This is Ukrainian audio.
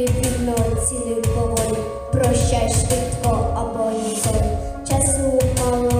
Ти вільно цілий поволі, прощай швидко або ніколи. Часу мало.